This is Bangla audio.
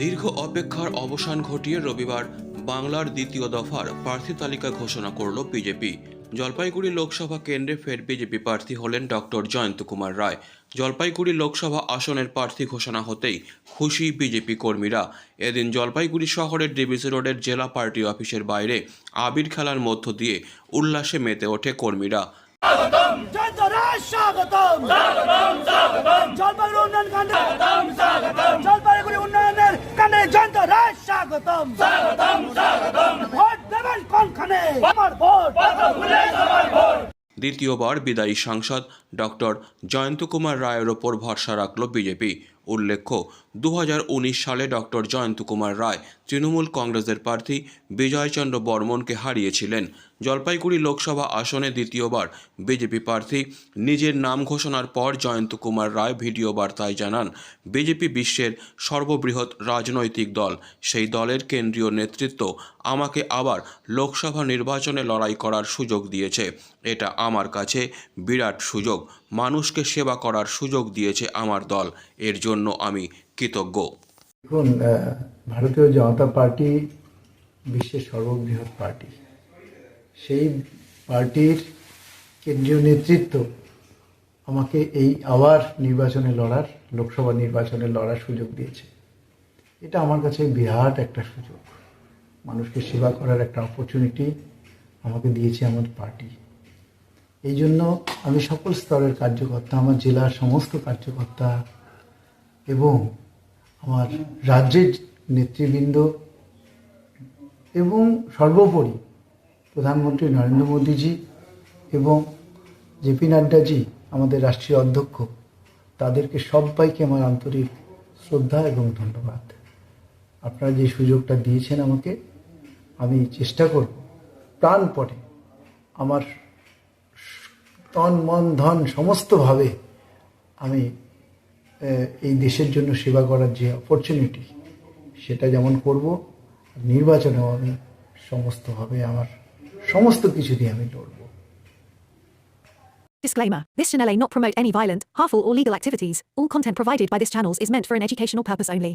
দীর্ঘ অপেক্ষার অবসান ঘটিয়ে রবিবার বাংলার দ্বিতীয় দফার প্রার্থী তালিকা ঘোষণা করল বিজেপি। জলপাইগুড়ি লোকসভা কেন্দ্রে ফের বিজেপি প্রার্থী হলেন ডক্টর জয়ন্ত কুমার রায়। জলপাইগুড়ি লোকসভা আসনের প্রার্থী ঘোষণা হতেই খুশি বিজেপি কর্মীরা। এদিন জলপাইগুড়ি শহরের ডিবিসি রোডের জেলা পার্টি অফিসের বাইরে আবির খেলার মধ্য দিয়ে উল্লাসে মেতে ওঠে কর্মীরা। স্বাগতম স্বাগতম। স্বাগতম জলপাইগুড়ি কাণ্ডে জয়ন্ত রায় স্বাগতম। স্বাগতম স্বাগতম। ভোট দেবেন কোনখানে আমার ভোট। দ্বিতীয়বার বিদায়ী সাংসদ ডক্টর জয়ন্ত কুমার রায়ের ওপর ভরসা রাখল বিজেপি। উল্লেখ্য দু হাজার উনিশ সালে ডক্টর জয়ন্ত কুমার রায় তৃণমূল কংগ্রেসের প্রার্থী বিজয়চন্দ্র বর্মনকে হারিয়েছিলেন। জলপাইগুড়ি লোকসভা আসনে দ্বিতীয়বার বিজেপি প্রার্থী নিজের নাম ঘোষণার পর জয়ন্ত কুমার রায় ভিডিও বার্তায় জানান, বিজেপি বিশ্বের সর্ববৃহৎ রাজনৈতিক দল। সেই দলের কেন্দ্রীয় নেতৃত্ব আমাকে আবার লোকসভা নির্বাচনে লড়াই করার সুযোগ দিয়েছে। এটা আমার কাছে বিরাট সুযোগ। মানুষকে সেবা করার সুযোগ দিয়েছে আমার দল। এর জন্য আমি কৃতজ্ঞ। দেখুন ভারতীয় জনতা পার্টি বিশ্বের সর্ববৃহৎ পার্টি। সেই পার্টির কেন্দ্রীয় নেতৃত্ব আমাকে এই আবার নির্বাচনে লড়ার, লোকসভা নির্বাচনে লড়ার সুযোগ দিয়েছে। এটা আমার কাছে বিরাট একটা সুযোগ। মানুষকে সেবা করার একটা অপরচুনিটি আমাকে দিয়েছে আমার পার্টি। এই জন্য আমি সকল স্তরের কার্যকর্তা, আমার জেলার সমস্ত কার্যকর্তা এবং আমার রাজ্যের নেতৃবৃন্দ এবং সর্বোপরি প্রধানমন্ত্রী নরেন্দ্র মোদীজি এবং জেপি নাড্ডাজি, আমাদের রাষ্ট্রীয় অধ্যক্ষ, তাদেরকে সবাইকে আমার আন্তরিক শ্রদ্ধা এবং ধন্যবাদ। আপনারা যে সুযোগটা দিয়েছেন আমাকে, আমি চেষ্টা করব প্রাণপণে আমার তন, মন, ধন সমস্তভাবে আমি এই দেশের জন্য সেবা করার যে অপরচুনিটি সেটা যেমন করব নির্বাচনেও আমি সমস্তভাবে আমার সমস্ত কিছু দিয়ে আমি লড়ব Disclaimer This channel may not promote any violent, harmful, or legal activities. All content provided by this channel is meant for an educational purpose only.